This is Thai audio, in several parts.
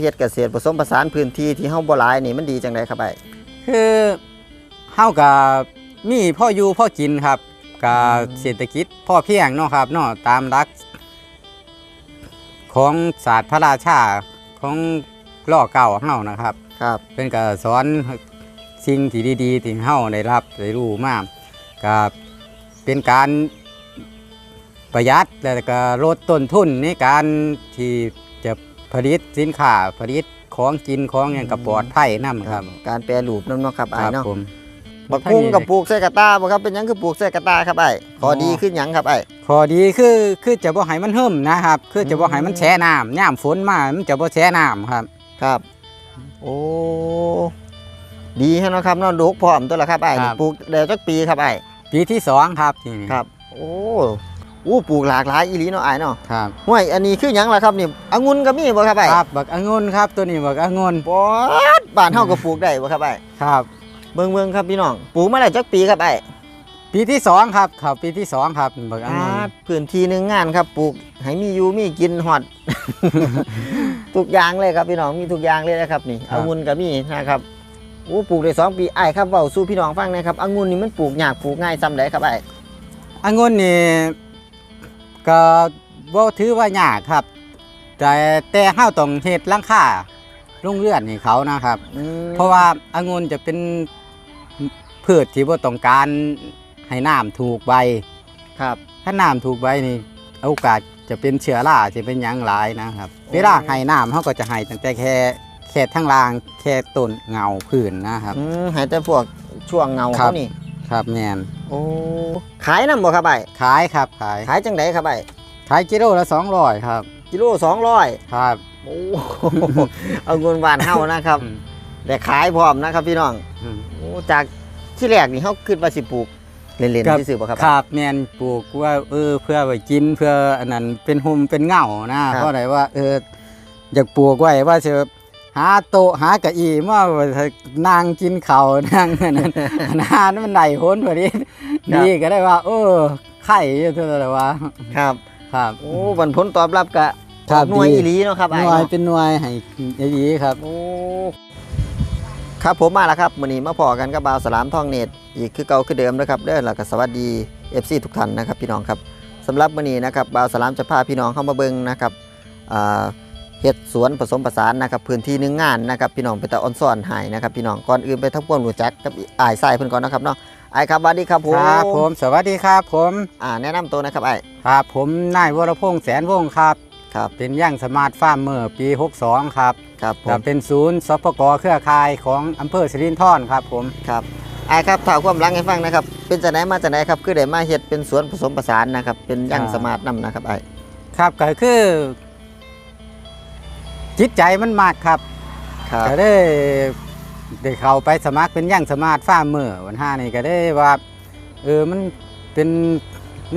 เฮ็ดเกษตรผสมผสานพื้นที่ที่เฮาบ่หลายนี่มันดีจังไดครับไอ้คือเฮากับมีพ่ออยู่พ่อกินครับกับเศรษฐกิจพ่อเพียงเนาะครับเนาะตามหลัก ของศาสตร์พระราชาของล่อเก่าเฮานะครับครับเป็นการสอนสิ่งที่ดีๆที่เฮาได้รับได้รู้มากับเป็นการประหยัดแล้วก็ลดต้นทุนในการที่จะ ผลิตสินค้าผลิตของกินของอย่างกับปลอดภัยนํครับการแปรรูปนำเนาะครับไอ้ครับเนาะผมบักพุงกับปลูกใส่กระตาบ่ครับเป็นหยังคือปลูกใส่กระตาครับไอ้ขอดีขึ้นหยังครับไอ้ข้อดีคือคือจะบ่ให้มันเหิมนะครับ คือจะบ่ให้มันอืมแช่น้ำย่ามฝนมามันจะบ่แช่น้ำครับครับ โอ้ดีแฮะเนาะครับเนาะดกพร้อมตัวละครับไอ้ครันี่บปลูกได้จักปีครับไอ้ปีที่สองครับนี่ครับ โอ้ อู้ปลูกหลากหลายอีหลีเนาะไอ้เนาะครับห้วยอันนี้คือหยังล่ะครับนี่องุ่นก็มีบ่ครับไอ้ครับบักองุ่นครับตัวนี้บักองุ่นปอดบ้านเฮาก็ปลูกได้บ่ครับไอ้ครับ เบิ่งเบิ่งครับพี่น้องปลูกมาแล้วจักปีครับไอ้ปีที่สองครับครับปีที่สองครับบักองุ่นอ่าพื้นที่หนึงงานครับปลูกให้มีอยู่มีกินฮอด ทุกอย่างเลยครับพี่น้องมีทุกอย่างเลยนะครับนี่องุ่นก็มีนะครับโอ้ปลูกได้สองปีไอ้ายครับเว้าสู่พี่น้องฟังหนะครับองุ่นนี่มันปลูกยากปลูกง่ายซำใดครับไอ้ายองุ่นนี่ ก็บ่ถือว่ายากครับ แต่แต่เฮาต้องเฮ็ดหลังคาโรงเรือนให้เขานะครับ อืมเพราะว่าองุ่นจะเป็นพืชที่บ่ต้องการให้น้ำถูกใบ ครับ ถ้าน้ำถูกใบนี่โอกาสจะเป็นเชื้อราจะเป็นหยังหลายนะครับ เวลาให้น้ำเขาก็จะให้ตั้งแต่แค่แค่ทั้งรางแค่ต้นเงาพื้นนะครับ อืมให้แต่พวกช่วงเงาครัเขาบนี่ ครับแมนโอ้ขายนํบ่ครับไอ้ายขายครับขายขายจังไดครับไอ้ายขายกิโลละสองร้อยครับ กิโลสองร้อยครับโอ้องุ่นหวานเฮานะครับอืมแต่ขายพร้อมนะครับพี่น้องอืมโอ้จากที่แรกนี่เขาคิดว่าสิปลูกเล่นๆที่ซื้อบ่ครับครับแมนปลูกว่าเออเพื่อไว้กินเพื่ออันนั้นเป็นหุมเป็นเงานะครับเพราะอะไรว่าเอออยากปลูกไว้ว่าจะ หาโต๊ะหาเก้าอี้มาไว้ให้นั่งกินข้าวนั่งอันนั้นอันนั้นมันไหนโหนพอดีดีก็ได้ว่าเออไข่เท่าไหร่ว่าครับ ครับ โอ้ผลผลตอบรับกะครับหน่วยดี อีหลีเนาะครับหไอ้น่วยเนาะเป็นหน่วยให้ดีครับ โอ้ครับผมมาแล้วครับมื้อนี้มาพอกันกับบ่าวสลามทองเนตรอีกคือเก่าคือเดิมนะครับเด้อแล้วก็สวัสดี FC ทุกท่านนะครับพี่น้องครับสำหรับมื้อนี้นะครับบ่าวสลามจะพาพี่น้องเข้ามาเบิ่งนะครับอ่า เฮ็ดสวนผสมผสานนะครับพื้นที่หนึงงานนะครับพี่น้องไปตะออนซ่อนให้นะครับพี่น้องก่อนอื่นไปทำความรู้จักกับอ้ายทรายเพิ่นก่อนนะครับเนาะอ้ายครับสวัสดีครับผมครับผมสวัสดีครับผมอ่าแนะนำตัวนะครับไอ้ายครับผมนายวรพงษ์แสนวงศ์ครับครับเป็นย่างสมาร์ทฟาร์มเมอร์ปี 62 ครับครับผจะมเป็นศูนย์สปกเครือข่ายของอำเภอสิรินธรครับผมครับไอ้ายครับถ่าความหลังให้ฟังนะครับเป็นจากไหนมาจากไหนครับคือได้มาเฮ็ดเป็นสวนผสมผสานนะครับเป็นย่างสมาร์ทนํนะครับไอ้ายครับก็คือ จิตใจมันมากครับครับก็ได้ได้เข้าไปสมัครเป็นย่างสมาร์ทฟาร์มเมอร์วันห้านี่ก็ได้ว่าเออมันเป็น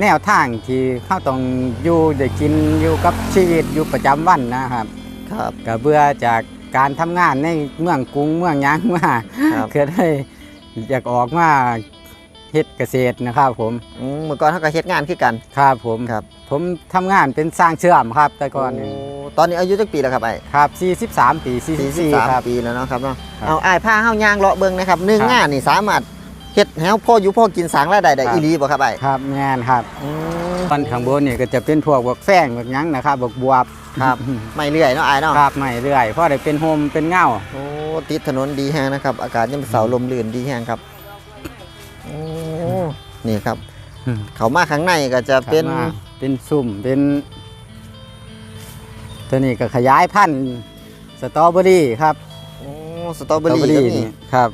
แนวทางที่เขาต้องอยู่ได้กินอยู่กับชีวิตอยู่ประจำวันนะครับครับก็เบื่อจากการทำงานในเมืองกรุงเมืองหยังมาครับก็ได้อยากออกมาเฮ็ดเกษตรนะครับผมอืมเมื่อก่อนเขาก็เฮ็ดงานคือกันครับผมครับ ผมทำงานเป็นสร้างเชื่อมครับ แต่ก่อนนี่โตอนนี้อายุจักปีแล้วครับไอ้ครับ 43 ปี 44 ครับปีแล้วเนาะครับเนาะครับเอาไอ้ายพาเฮาย่างเลาะเบิ่งนะครับหนึ่งครับ งานนี่สามารถเฮ็ดให้เฮาพ่ออยู่พ่อกินสร้างรายได้ได้ครับอีหลีบ่ครับไอ้ายครับแม่นครับอืมตอนข้างบนนี่ก็จะเป็นพวกบวกแฟงบวกหยังนะครับบวกบวบครับไม่เรื่อยเนาะไอ้ายเนาะครับไม่เรื่อยเพราะได้เป็นโฮมเป็นเงา โอ้ติดถนนดีแฮงนะครับ อากาศยามเสาร์ลมลื่นดีแฮงครับโอ้นี่ครับ เขามาข้างในก็จะเป็นครับมา เป็นซุ่มเป็น ตัวนี้ก็ขยายพันธุ์สตรอเบอรี่ครับโอ้สตรอเบอรี่ก็มีนี่ครับ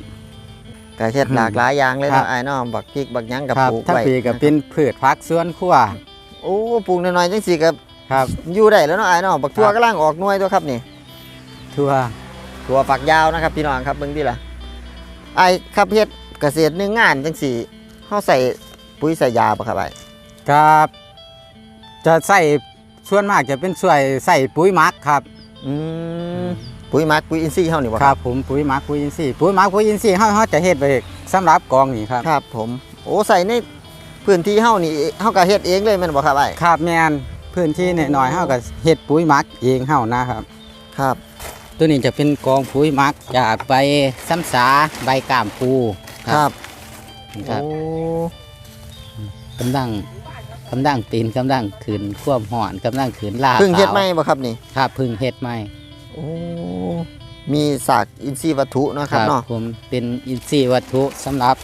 ก็เฮ็ดหลากหลายอย่างเลยครัเนาะบไอ้ายเนาะบักพริกบักหยังกับครับปลูกทั้งไว้ปีก็เป็นพืชผักสวนครัวโอ้ปลูกน้อยๆจังซี่ก็ครับอยู่ได้แล้วเนาะไอ้ายเนาะบักทั่วครับกำลังออกหน่วยตัวครับนี่ทั่วถั่วฝักยาวนะครับพี่น้องครับเบิ่งดิล่ะไอ้ายครับเฮ็ดเกษตรหนึ่งงานจังซี่เฮาใส่ปุ๋ยใส่ยาบ่ครับไอ้ายกับ จะใส่ส่วนมากจะเป็นส่วยใส่ปุ๋ยหมักครับ อืมปุ๋ยหมักปุ๋ยอินทรีย์เฮานี่บ่ครับผมปุ๋ยหมักปุ๋ยอินทรีย์ปุ๋ยหมักปุ๋ยอินทรีย์เขาเขาจะเฮ็ดไปสำหรับกองนี่ครับ ครับ ผม โอ้ใส่ในพื้นที่เฮานี่เฮาก็เฮ็ดเองเลยแม่นบ่ครับไอ้ายครับแมนพื้นที่หน่อยๆเขาก็เฮ็ดปุ๋ยหมักเองเฮานะครับ ครับ ตัวนี้จะเป็นกองปุ๋ยหมักจากใบซ้ำสาใบกล้ามปูครับ ครับโอ้กำลัง กำลังตีนกำลังขืนควมห่อนกำลังขืนลาเพิ่งเฮ็ดไหมขาวบ่ครับนี่ครับเพึ่งเฮ็ดไหมโอ้มีสากอินทรีย์วัตถุเนาะครับเนาะผมเป็นอินทรีย์วัตถุสำหรับ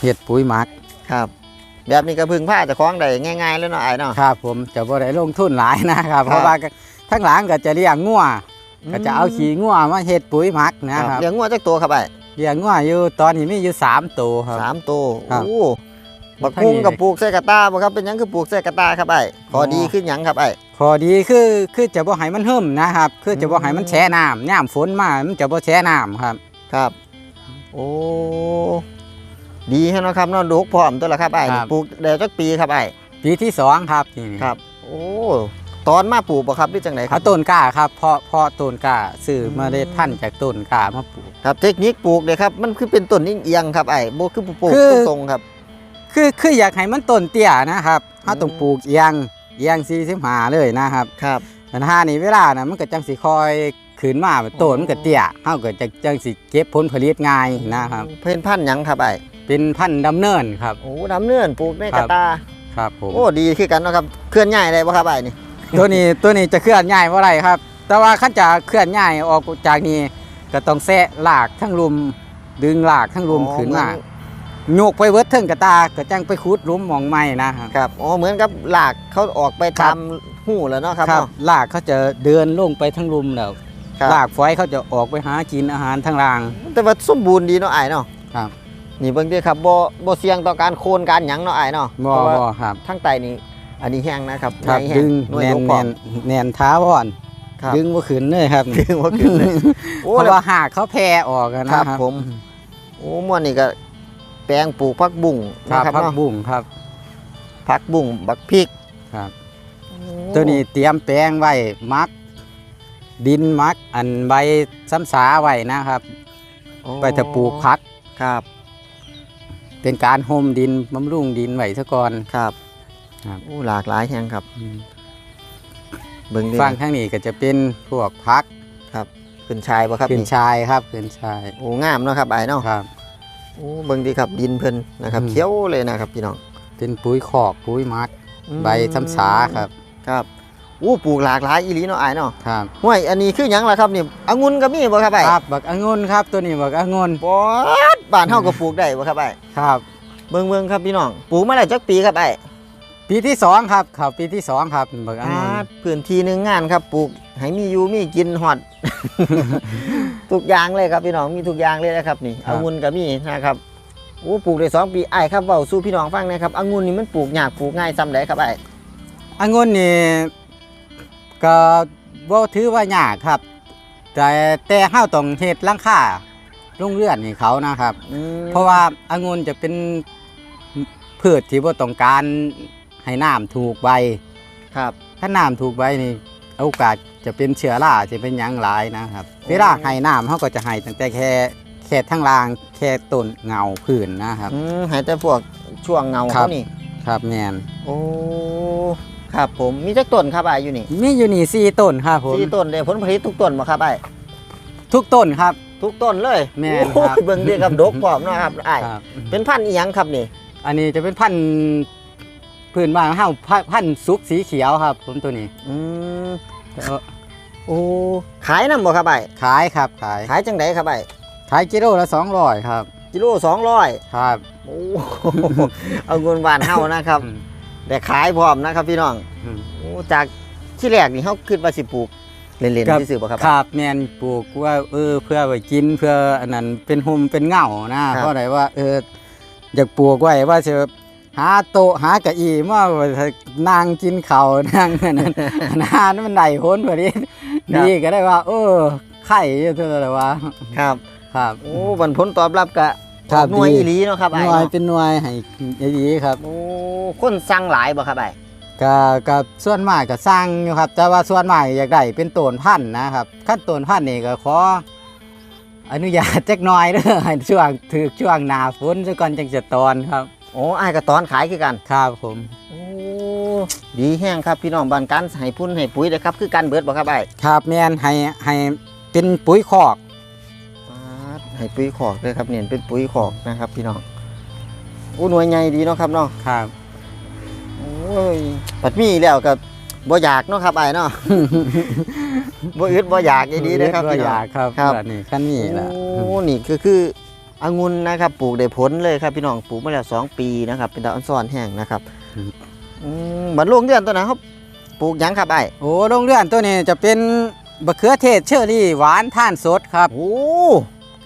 เฮ็ดปุ๋ยหมักครับ แบบนี้ก็พึ่งผ้าเจะคล้าของได้ง่ายๆแล้วเนาะไอ้ายเนาะครับผมจะบ่ได้ลงทุนหลายนะครับครับเพราะว่าก็ทั้งหลังก็จะเลี้ยงงัวก็จะเอาขี้งัวมาเฮ็ดปุ๋ยหมักนะคครัรับบเลี้ยงงัวจักตัวครับไอ้ายเลี้ยงงัวอยู่ตอนนี้มีอยู่สามตัวครับสามตัวครับโอ้ บักพุงกับปลูกใส่กระตาบ่ครับเป็นหยังคือปลูกใส่กระตาครับไอ้ายขอดีขึ้นหยังครับไอ้ายข้อดีคือคือจะบ่ให้มันหึมนะครับ คือจะบ่ให้มันแช่น้ำย่ามฝนมามันจะบ่แช่น้ำครับ ครับ โอ้ดีให้เนาะครับเนาะดกพร้อมตัวละครับไอ้ายครับ ปลูกได้จักปีครับไอ้ายปีที่สองครับนี่ครับ โอ้ตอนมาปลูกบ่ครับหรือจังไดครัเอาบต้นกล้าครับเพาะเพาะต้นกล้าซื้อเมล็ดพันธุ์จากต้นกล้ามาปลูก ครับ เทคนิคปลูกเนี่ยครับมันคือเป็นต้นเอียงๆครับไอ้ายบ่คือปลูกคือ ตรงๆครับ คือคืออยากให้มันต้นเตี้ยนะครับเฮาต้องอืมปลูกเอียงเอียง45เลยนะครับครับปัญหานี่เวลานะมันก็จังสิคอยขืนมาต้นมันก็เตี้ยเฮาก็จะจังสิเก็บผลผลิตง่ายนะครับเพิ่นพันธุ์หยังครับไอ้ายเป็นพันธุ์ดำเนินครับโอ้ดำเนินปลูกในครักบระตาครับผมโอ้ดีคือกันเนาะครับเคลื่อนย้ายได้บ่ครับไอ้ายนี่ตัวนี้ตัวนี้จะเคลื่อนย้ายว่าไรครับ แต่ว่าขั้นจะเคลื่อนย้ายออกจากนี้ก็ต้องแซะลากทั้งลุมดึงลากทั้งลุมอ๋อขึ้นมาเห โยกไปเวิร์ดเทิงกระตาก็จังไปขุดหลุมหมองไม้นะครับ ครับอ๋อเหมือนกับหลากเขาออกไปครัตาบ มหูแล้วเนาะครับเนาะ ลากเขาจะเดินลงไปทั้งลุมแล้วครับ ลากฝอยเขาจะออกไปหากินอาหารทางราง แต่ว่าสมบูรณ์ดีเนาะไอ้ายเนาะครับ นี่เบิ่งดิครับบ่บ่เสี่ยงต่อการโค่นการหยังเนาะไอ้ายเนาะบ่เพราะว่าบ่ครับทั้งไตนี่อันนี้แห้งนะครับครับใหญ่แห้ดึงงหน่วยแน่ยนกพร้อแน่มนแน่นท้าวอนครับดึงบ่ขึ้นเลยครับดึงบ่ขึ้นเลยโอ้เพราะแล้ว ว่าหากเขาแพร่ออกอะนะครับผม โอ้ม่วนนี่ก็ แปลงปลูกผักบุ้งครับนะครับพักเนาะบุ้งครับผักบุ้งบักพริกครับ ตัวนี้เตรียมแปลงไว้มัก ดินมัก อันใบซ้ำสาไว้นะครับโอ้ไปจะปลูกพักครับเป็นการห่มดินบำรุงดินไว้ซะก่อน ครับครับ โอ้หลากหลายแห้งครับเบิ่งดิฟังข้างนี้ก็จะเป็นพวกพักขึ้นชายบ่ครับขึ้นนี่ชายครับขึ้นชาย โอ้งามเนาะครับไอ้ายเนาะครับ โอ้เบิ่งดีครับดินเพิ่นนะครับอืมเขียวเลยนะครับพี่น้องเป็นปุ๋ยคอกปุ๋ยมักอืมใบซ้ำสาครับครับโอ้ปลูกหลากหลายอีหลีเนาะอ้ายเนาะครับห้วยอันนี้คือหยังล่ะครับนี่องุ่นก็มีบ่ครับไอ้ายครับบักองุ่นครับตัวนี้บักองุ่นบอดบ้านเฮาก็ปลูกได้บ่ครับไอ้ายครับเบิ่งเบิ่งครับพี่น้องปลูกมาได้จักปีครับไอ้ายปีที่สองครับครับปีที่สองครับบักองุ่นอ่าพื้นที่หนึงงานครับปลูกให้มีอยู่มีกินฮอด ทุกอย่างเลยครับพี่น้องมีทุกอย่างเลยนะครับนี่องุ่นก็มีนะครับโอ้ปลูกได้สองปีไอ้ายครับเว้าสู่พี่น้องฟังหนะครับองุ่นนี่มันปลูกยากปลูกง่ายซ้ำใดครับไอ้ายองุ่นนี่ก็บ่ถือว่ายากครับ แต่แต่เฮาต้องเฮ็ดหลังคาโรงเรือนให้เขานะครับ อืมเพราะว่าองุ่นจะเป็นพืชที่บ่ต้องการให้น้ำถูกใบ ครับ ถ้าน้ำถูกใบนี่โอกาส จะเป็นเชื้อราจะเป็นหยังหลายนะครับ เวลาให้น้ำเขาก็จะให้ตั้งแต่แค่แค่ทั้งล่างแค่ต้นเงาพื้นนะครับ อืมให้แต่พวกช่วงเงาครัเขาบ นี่ ครับแมนโอ้ ครับผม มีจักต้นครับไอ้ายอยู่นี่มีอยู่นี่สี่ต้นครับผมสี่ต้นได้ผลผลิตทุกต้นบ่ครับไอ้ายทุกต้นครับ ทุกต้นเลยแม่นโอ้ยครับเบิ่งดีครับดกพร้อมเนาะครับไอ้ายครับ เป็นพันธุ์อีหยังครับนี่ อันนี้จะเป็นพันธุ์พื้นบ้านของเฮาพันธุ์พันธุ์สุกสีเขียวครับ ผมตัวนี้อืมเอ่อ โอ้ขายนำบ่ครับไอ้ายขายครับขายขายจังไดครับไอ้ายขายกิโลละสองร้อยครับ กิโลสองร้อยครับโอ้เอาเงินบานเฮานะครับอืมแต่ขายพร้อมนะครับพี่น้องอืมโอ้จากที่แรกนี่เฮาคิดว่าสิปลูกเล่นๆที่ซื้อบ่ครับครับแมนปลูกว่าเออเพื่อไว้กินเพื่ออันนั้นเป็นหุมเป็นเหงานะครับเพราะอะไรว่าเอออยากปลูกไว้ว่าจะหาโต๊ะหาเก้าอี้มาไว้นั่งกินข้าวนั่งอันนั้นอันนั้นมันได้ผลพอดี ดีก็ได้ว่า เออไข่เท่าไหร่วะครับ ครับ โอ้บันผลตอบรับก็ครับ หน่วยดีอีหลีเนาะครับหไอ้ายน่วยเนาะเป็นหน่วยให้ดีครับโอ้คนสั่งหลายบ่ครับไอ้ายก็กับส่วนมากก็สร้างอยู่ครับ แต่ว่าส่วนมากอยากได้เป็นต้นพันธุ์นะครับขั้นต้นพันธุ์นี่ก็ขออนุญาตจักหน่อยเด้อให้ช่วงถือช่วงหนาฝนซะก่อนจังจะตอนครับ โอ้ไอ้ายก็ตอนขายคือกัน ครับผม โอ้ ดีแห้งครับพี่น้องบ้านกันให้พุ่นให้ปุ๋ยเลยครับ คือการเบิดบ่ครับไอ้ครับแม่นให้ให้เป็นปุ๋ยคอกปาดให้ปุ๋ยขอกเลยครับเนี่ยเป็นปุ๋ยขอกนะครับ พี่น้องอู้หน่วยใหญ่ดีเนาะครับเนาะครับโอ้ยปัดมีแล้วก็บ่อยากเนาะครับไอ้เนาะบ่อึดบ่อยากอีดีเด้อครับก็พี่อน้องยากครับครับแบบนี่ขั้นนี้แหละโอ้นี่คือคือองุ่นนะครับ ปลูกได้ผลเลยครับ พี่น้องปลูกมาแล้วสองปีนะครับ เป็นตาอันซ่อนแห้งนะครับอืม บัดลงเดือนตัวนั้นเขาปลูกหยังครับไอ้โอ้โรงเรือนตัวนี้จะเป็นบะเขือเทศเชอรี่หวานท่านสดครับโอ้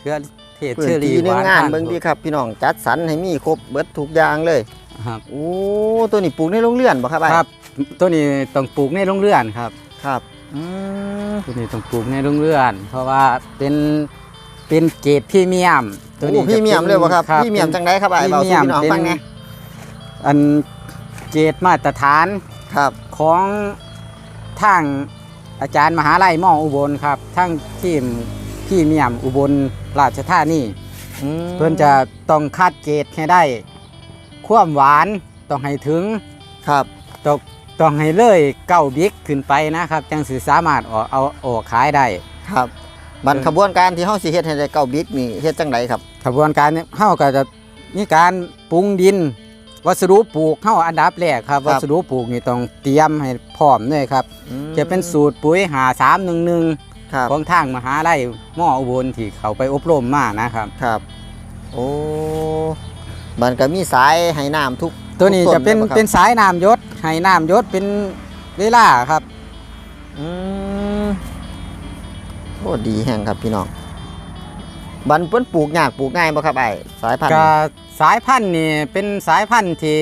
เขือเทศพื้เชอนรี่ที่หหนึงวานงานท่านเบิ่งสดีดครับ พี่น้องจัดสรรให้มีครบเบิดทุกอย่างเลยครับโอ้ตัวนี้ปลูกในโรงเรือนบ่ครับไอ้ครับ ตัวนี้ต้องปลูกในโรงเรือนครับครับอืมตัวนี้ต้องปลูกในโรงเรือน เพราะว่าเป็นเป็นเกรดพรีเมียมโอ้พี่เมียมเลยบ่ครับพี่เมียมจังไดครับไอ้พรีเบาสู่พี่น้องฟังไง อัน เกรดมาตรฐานครับของทางอาจารย์มหาลัยมออุบลครับทั้งทีมพี่เมียมอุบลราชธานีอืมเพื่อนจะต้องคัดเกรดให้ได้ ความหวานต้องให้ถึงครับต้องต้องให้เลยเก้าบิ๊กขึ้นไปนะครับ จังสิสามารถออกเอาออกขายได้ ครับบันขบวนการที่เฮาสิเฮ็ดให้ได้เก้าบิ๊กนี่เฮ็ดจังไดครับกระบวนการนี้เฮาก็จะมีการปรุงดิน วัสดุปลูกเฮาอันดับแรกครับครับวัสดุปลูกนี่ต้องเตรียมให้พร้อมเลยครับอืมจะเป็นสูตรปุ๋ยหาสามหนึ่งหนึ่งครับของทางมหาลัยมออุบลที่เขาไปอบรมมานะครับครับ โอ้มันก็มีสายให้น้ำทุก ตัวนี้ทุกจะเป็นลยบ่ครับเป็นสายน้ำยศให้น้ำยศเป็นเวลาครับอืมโอ้ดีแห่งครับพี่น้องบันเพิ่นปลูกยากปลูกง่ายบ่ครับไอ้สายพันธุ์ก็นี่ สายพันธุ์นี่เป็นสายพันธุ์ที่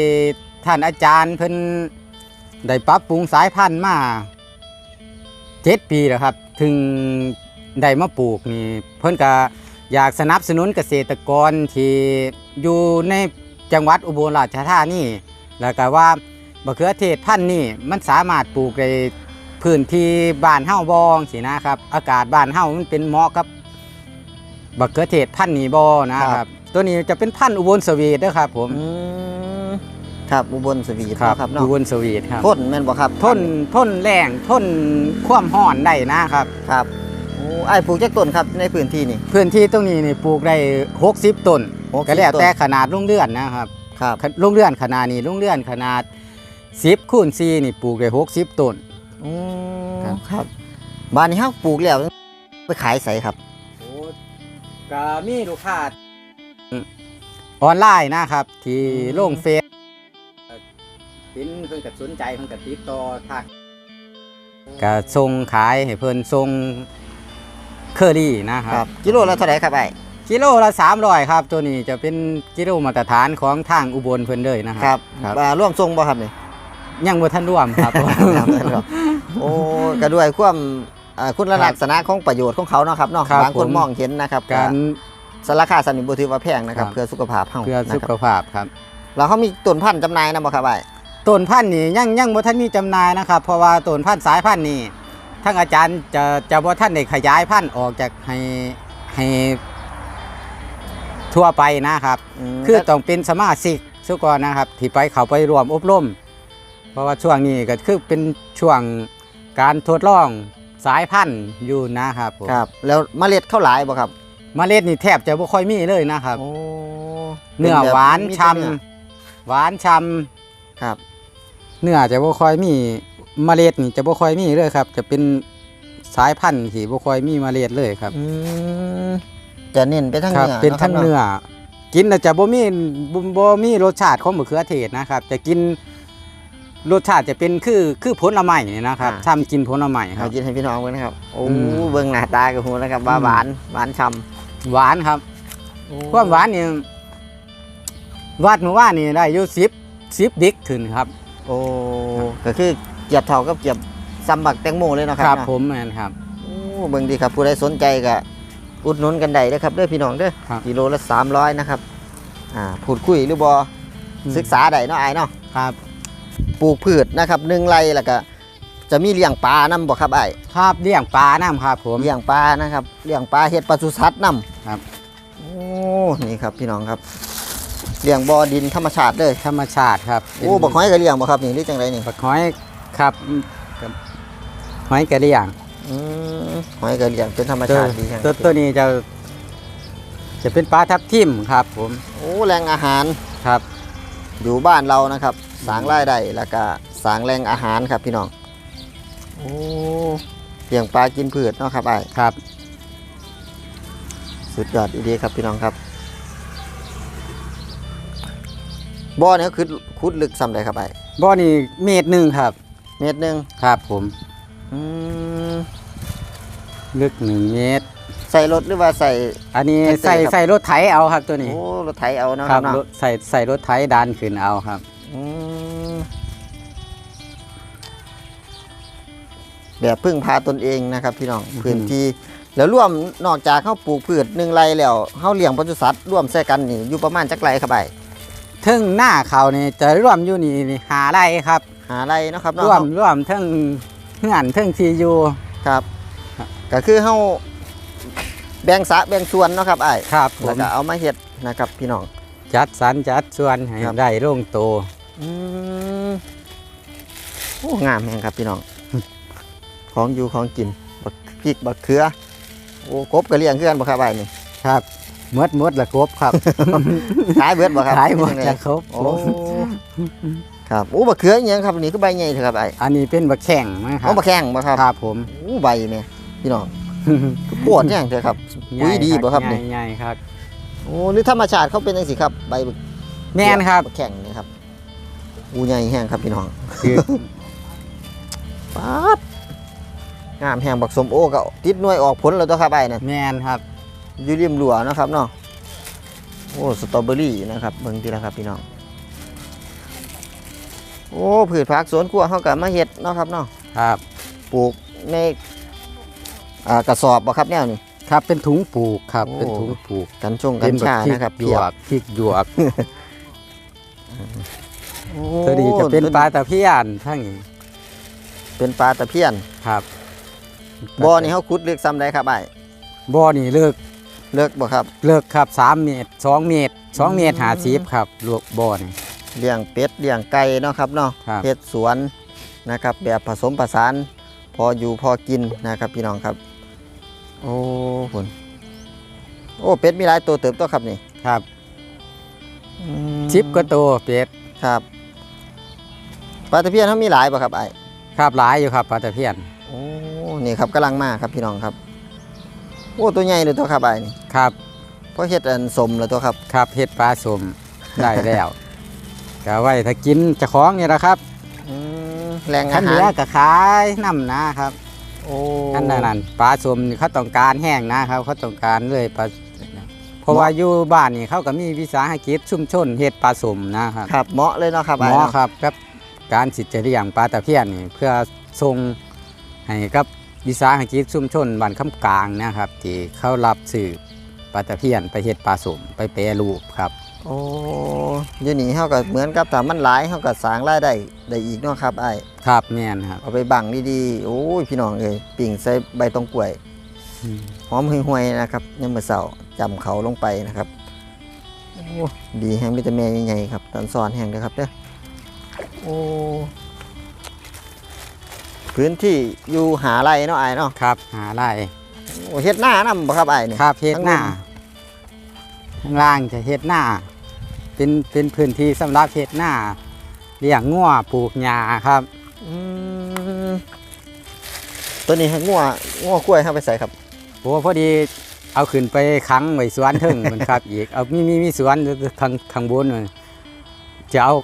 ท่านอาจารย์เพิ่นได้ปรับปรุงสายพันธุ์มาเจ็ดปีแล้วครับ ถึงได้มาปลูกนี่เพิ่นก็อยากสนับสนุนเกษตรกรที่อยู่ในจังหวัดอุบลราชธานีแล้วก็ว่าบะเขือเทศพันธุ์นี่มันสามารถปลูกในพื้นที่บ้านเฮ้าบองสินะครับ อากาศบ้านเฮ้ามันเป็นเหมาะกับบักเขือเทศพันธุ์นีบอนะครับ ตัวนี้จะเป็นพันธุ์อุบลสวีทนะครับผมอืมครับอุบลสวีทเนาะครับเนาะอุบลสวีทครับทนแม่นบ่ครับทนทนแรงทนความร้อนได้นะครับครับโอ้ไอ้ปลูกจักต้นครับในพื้นที่นี่พื้นที่ตรงนี้นี่ปลูกได้60ต้น60ก็แล้วต้นแต่ขนาดลุงเลื่อนนะครับครับลุงเลื่อนขนาดนี้ลุงเลื่อนขนาด10คูณ4นี่ปลูกได้60ต้นอืมครับครับบ้านนี้เฮาปลูกแล้วไปขายใส่ครับโอ้ก็มีลูกค้า ออนไลน์นะครับ ที่โลงเฟซเห็นเพิ่นก็สนใจเพิ่นก็ติดต่อทักก็ส่งขายให้เพิ่นส่งเคอรี่นะคครัรับ บ กิโลละเท่าไหร่ครับไอ้กิโลละ300ครับ ตัวนี้จะเป็นกิโลมาตรฐานของทางอุบลเพิ่นเลยนะคครัรับ บครับ อ่าร่วมทรงบ่ครับนี่ ยังบ่ทันร่วมครับ ครับโอ้ก็ด้วยความอ่าคุณลักษณะของประโยชน์ของเขาเนาะครับเนาะครับบางคนผมมองเห็นนะครับ การ สารคาสนิมบ่ถือว่าแพงนะครับครับ เพื่อสุขภาพเฮาเพื่อสุนะคขรับภาพครับ แล้วเขามีต้นพันธุ์จำหน่ายนะบ่ครับไอ้ต้นพันธุ์นี่ยังยังบ่ทันมีจำหน่ายนะครับ เพราะว่าต้นพันธุ์สายพันธุ์นี่ทั้งอาจารย์จะจะบ่ทันได้ขยายพันธุ์ออกจากให้ให้ทั่วไปนะครับ มคือต้องเป็นสมาชิกสุกรนะครับ ที่ไปเขาไปรวมอบรม เพราะว่าช่วงนี้ก็คือเป็นช่วงการทดลองสายพันธุ์อยู่นะครับผมครับ แล้วเมล็ดเข้าหลายบ่ครับ เมล็ดนี่แทบจะบ่ค่อยมีเลยนะครับ โอ้เนื้อป็แบบหวานมีแต่ช่เนื้อำหวานช่ำครับเนื้อจะบ่ค่อยมีเมล็ดนี่จะบ่ค่อยมีเลยครับ จะเป็นสายพันธุ์ที่บ่ค่อยมีเมล็ดเลยครับ อืมจะเน้นไปทางครัเนื้อเป็นทั้งะครับเนื้อกินแล้วจะบ่มีบ่บ่มีรสชาติของมะเขือเทศนะครับ จะกินรสชาติจะเป็นคือคือผลไม้นี่นะครับทำกินผลไม้คเอารับกินให้พี่น้องเบิ่งนะครับ โอ้อืม เบิ่งหน้าตากับหูนะครับว่าอืมหวานหวานฉ่ หวานครับำความหวานนี่วาดเมื่อวานนี่ได้อยู่10 10ดิกขึ้นครับ โอ้ก็คือเกียบเท่ากับเกียบซัมบักแตงโมเลยเนาะคครัรับบเนาะผมแม่นครับ โอ้เบิ่งดีครับผู้ใดสนใจก็อุดหนุนกันได้เด้อครับเด้อพี่น้องเด้อครับ กิโลละ300นะครับอ่าพูดคุยหรือบ่อืมศึกษาได้เนาะไอ้ายเนาะ ครับ ปลูกพืชนะครับหนึ่งไร่แล้วก็ จะมีเลี้ยงปลานํบ่ครับไอ้ายครับเลี้ยงปลาน้ำครับผมเลี้ยงปลานะครับเลี้ยงปลาเฮ็ดปศุสัตว์นํครับโอ้นี่ครับพี่น้องครับเลี้ยงบ่อดินธรรมชาติเลยธรรมชาติครับโอ้บักหอยก็เลี้ยงบ่ครับนี่หรือจังไดนี่บักหอยครับกับหอยกระเดียงอืมหอยก็เลี้ยงเป็นธรรมตัวชาติดีจังตัวตัวนี้จะจะเป็นปลาทับทิมครับ ผมโอ้แหล่งอาหารครับ อยู่บ้านเรานะครับสร้างรายได้แล้วก็สร้างแหล่งอาหารครับพี่น้อง โอ้เลี้ยงปลากินพืชเนาะครับไอ้ายครับ สุดยอดอีดีครับพี่น้องครับบ่อนี่คือคุดลึกซ้ำใดครับไอ้ายบ่อนี่เมตรหนึ่งครับ เมตรหนึงครับผมอืมลึกหนึ่งเมตร ใส่รถหรือว่าใส่ อันนี้แท็กเตอร์ใส่ครับใส่รถไถเอาครับตัวนี้โอ้รถไถเอาเนาะคครัรับบเนาะรถใส่ใส่รถไถดันขึ้นเอาครับอืม แบบพึ่งพาตนเองนะครับพี่น้องอือฮึพื้นที่แล้วร่วมนอกจากเขาปลูกพืชหนึ่งไรแล้วเขาเลี้ยงปศุสัตว์ร่วมใส่กันนี่อยู่ประมาณจักไรครับไอ้ทึ่งหน้าเขานี่จะร่วมอยู่นี่นี่หาไรครับ หาไรเนาะครับเนาะร่วมร่วมทั้งเฮือนทั้งที่อยู่ครับครับ ก็คือเขาแบ่งสระแบ่งส่วนเนาะครับไอ้ครับผแล้วมก็เอามาเฮ็ดนะครับพี่น้องจัดสรรจัดส่วนให้ครับได้ลงโตอืมโอ้งามแฮงครับพี่น้อง ของอยู่ของกินบักพริกบักเขือโอ้กบก็เลี้ยงเพื่อนบ่ครับไอ้นี่ครับหมดหมดละครบครับ ขายเบิดบ่ครับขายหมดเป็นจะจังไดครบโอ้ครับโอ้บักเขืออหยังครับอันนี่คือใบใหญ่เถอะครับไอ้อันนี้เป็นบะแข่งนะครัเอาบบักแข้งบ่ครับครับผมโอ้ใบแม่พี่น้องคือปวดแห้งเถอะครับปุ๋ยดีบ่ครับนี่ใหญ่ๆครับโอ้หรือธรรมชาติเขาเป็นจังซี่ครับ ใบบักแม่นครับบักแข้งนี่ครับอูใหญ่แห้งครับพี่น้องคือป๊าด งามแห้งบักสมโอก็ติดหน่วยออกผลแล้วตัวครับไอ้นั่นแม่นครับอยู่ริมรั้วเนาะครับเนาะโอ้สตรอเบอรี่นะครับเบิ่งทีละครับพี่น้องโอ้พืชผักสวนครัวเฮาก็มาเฮ็ดเนาะครับเนาะครับปลูกในอ่ากระสอบบ่ครับแนวนี้ครับเป็นถุงปลูกครับโอ้ เป็นถุงปลูกกันชงกัญชานะครับหยวกพริกหยวกโอ้ตัวนี้จะเป็นปลาตะเพียนทั้งนี้เป็นปลาตะเพียนครับ บ่อนี่เฮาขุดลึกซ้ำใดครับไอ้บ่อนี่เลิกเลิกบ่ครับ เลิกครับสามเมตรสองเมตรสองเมตรหาสิบครับลวกบ่อนี่เลี้ยงเป็ดเลี้ยงไก่เนาะครับเนาะครับเฮ็ดสวนนะครับ แบบผสมผสาน พออยู่พอกินนะครับพี่น้องครับ โอ้ผลโอ้เป็ดมีหลายตัวเติบโตครับนี่ครับอืมชิปก็โตเป็ดครับปลาตะเพียนเขามีหลายป่ะครับไอ้ครับหลายอยู่ครับปลาตะเพียน โอ้นี่ครับกำลังมาครับพี่น้องครับโอ้ตัวใหญ่เลยตัวครับไอ้นี่ครับเพราะเฮ็ดอันสมเลยตัวครับครับเห็ดปลาสมได้แล้วก็ไว้ถ้ากินเจะของนี่แหละครับอืมแรงขัอานเหหาลืรอก็ขายน้ำนะครับโอ้ขันนั้นนั่นปลาสมนี่เขาต้องการแห้งนะครับ เขาต้องการเลยปลาเพราะว่าอยู่บ้านนี่เขาก็มีวิสาหกิจชุมชนเห็ดปลาสมนะครับครับเหมาะเลยเนาะครับหมไอ้อเนาะครับกับ การสิจะเลี้ยงปลาตะเพียนนี่เพื่อส่ง ให้กับวิสาหกิจชุมชนบ้านคำกลางนะครับ ที่เขารับสื่อปลาตะเพียนไปเฮ็ดปลาสมไปแปรรูปครับ โอ้อยูนี่เขาก็เหมือนกับแต่มันหลายเขาก็สร้างรายได้ได้อีกเนาะครับไอ้ครับแม่นครับ เอาไปบังดีๆโอ้ยพี่น้องเอ้ยปิ่งใส่ใบตองกล้วยหอมห่วยๆนะครับยามมื้อเช้าจำเขาลงไปนะครับโอ้ดีแฮงมีแต่แม่ใหญ่ๆครับตอนสอนแฮงเด้อครับเด้อโอ้ พื้นที่อยู่หาไรเนาะไอ้ายเนาะครับหาไร่โอ้เฮ็ดหน้านำบ่ครับไอ้ายนี่ครับเฮ็ดหน้าทั้งข้างล่างจะเฮ็ดหน้า เป็นเป็นพื้นที่สำหรับเฮ็ดหน้าเลี้ยงงัวปลูกหญ้าครับอืมตัวนี้ให้งัวงัวกล้วยเฮาไปใส่ครับโอ้พอดีเอาขึ้นไปขังไว้สวนเทึ่งมันครับ อีกเอามีมีมีสวนอยู่ข้างข้างบนมันจะเอา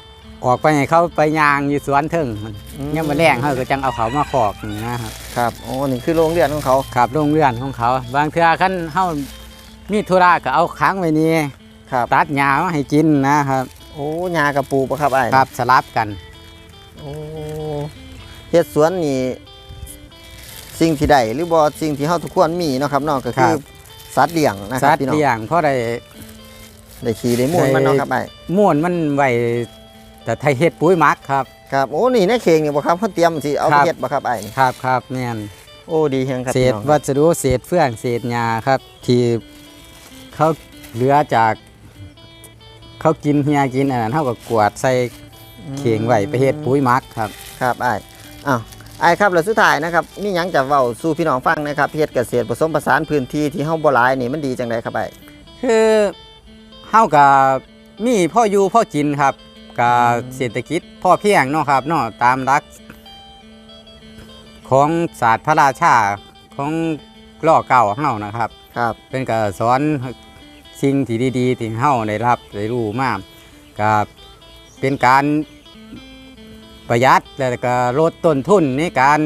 ออกไปให้เขาไปยางอยู่สวนเทึ่งมันอืม เนี่ยามมาแรงเขาก็จังเอาเขามาขอกนี่นะครับครับโอ้นี่คือโรงเรือนของเขาครับโรงเรือนของเขา บางเทื่อคันเฮามีธุระก็เอาขังไว้นี่ครับตัดหญ้ามาให้กินนะครับโอ้หญ้ากับปลูกบ่ครับไอ้ายครับสลับกัน โอ้เฮ็ดสวนนี่สิ่งที่ได้หรือบ่สิ่งที่เฮาทุกคนมีเนาะครับเนาะก็คืครัอบสัตว์เลี้ยงนะคสัรับตว์พี่น้องเลี้ยงเพราะได้ ได้ขี่ได้มูลมันเนาะครับไอ้ายม่วนมันไว้ แต่ไทยเฮ็ดปุ๋ยหมักครับครับโอ้นี่ในเข่งนี่บ่ครับเพิ่นเตรียมสิเอาไปครับเฮ็ดบ่ครับไอ้ายนี่ครับครับแม่นโอ้ดีแฮงครับเศพี่ษน้องวัสดุเศษเฟื่องเศษหญ้าครับ ที่เขาเหลือจากเขากินเฮียกินอันนั้นเฮาก็กวาดใส่เข่งไว้ไปเฮ็ดปุ๋ยหมักครับครับไอ้ายอ้าวไอ้ายครับแล้วสุดท้ายนะครับมีหยังจะเว้าสู่พี่น้องฟังนะครับเฮ็ดเกษตรผสมผสานพื้นที่ที่เฮาบ่หลายนี่มันดีจังไดครับไอ้ายคือเฮากับมีพ่ออยู่พ่อกินครับ กับอืมเศรษฐกิจพ่อเพียงเนาะครับเนาะตามรัก ของศาสตร์พระราชาของล่อเก่าเฮานะครับ ครับเป็นก็สอนสิ่งที่ดีๆที่เฮาได้รับได้รู้มากับเป็นการประหยัดแล้วก็ลดต้นทุนในการ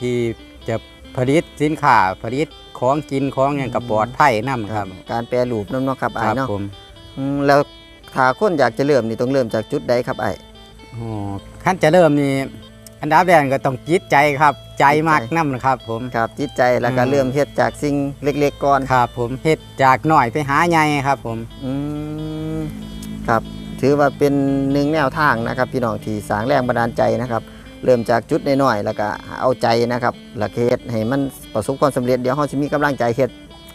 ที่จะผลิตสินค้าผลิตของกินของอย่างกับปลอดภัยนํครับ การแปรรูปนำเนาะครับคอ้ายรับเนาะผม อืมแล้ว ถ้าคนอยากจะเริ่มนี่ต้องเริ่มจากจุดใดครับไอ้ายโอ้ขั้นจะเริ่มนี่อันดับแรกก็ต้องจิตใจครับ ใจมากน้ำนะครับ ผมครับจิตใจแล้วก็อืมเริ่มเฮ็ดจากสิ่งเล็กๆก่อนครับ ผมเฮ็ดจากหน่อยไปหาใหญ่ครับ ผมอืมครับถือว่าเป็นหนึ่งแนวทางนะครับ พี่น้องที่สร้างแรงบันดาลใจนะครับ เริ่มจากจุดน้อยๆแล้วก็เอาใจนะครับแล้วก็เฮ็ดให้มันประสบความสำเร็จเดี๋ยวเฮาสิมีกำลังใจเฮ็ด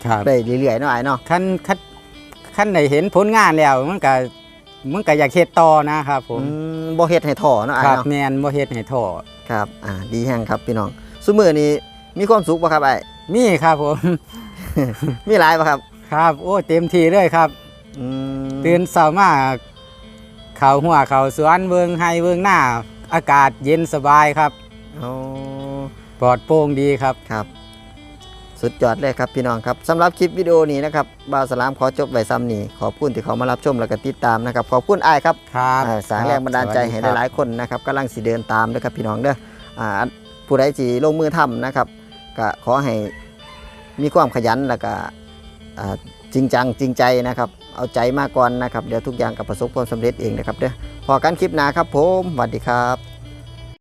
ครับได้เรื่อยๆเนาะไอ้ายเนาะขั้นขั้น ขั้นได้เห็นผลงานแล้ว มันก็มันก็อยากเฮ็ดต่อนะครับผมอืมบ่เฮ็ดให้ท้อเนาะไอ้าคยรับเนาะแม่นบ่เฮ็ดให้ท้อครับอ่าดีแฮงครับพี่น้องซุมื้อนี้มีความสุขบ่ครับไอ้ายมีครับผม มีหลายบ่ครับครับ โอ้เต็มที่เลยครับ อืมตื่นเช้ามาเข้าหัวเข้าสวนเบิ่งไห้เบิ่งหน้า อากาศเย็นสบายครับ โอ้ปลอดโปร่งดีครับ ครับ สุดยอดเลยครับพี่น้องครับสำหรับคลิปวิดีโอนี้นะครับบ่าวสลามขอจบไว้ซ้ำนี้ขอบคุณที่เขามารับชมแล้วก็ติดตามนะครับขอบคุณอ้ายครับครับอ่าสร้างแรงบันดาลใจให้หลายๆคนนะครับกำลังสิเดินตามเด้อครับพี่น้องเด้ออ่าผู้ใดสิลงมือทำนะครับก็ขอให้มีความขยันแล้วก็อ่าจริงจังจริงใจนะครับ เอาใจมากก่อนนะครับเดี๋ยวทุกอย่างกับประสบความสำเร็จเองนะครับเด้อพอกันคลิปหน้าครับผมสวัสดีครับ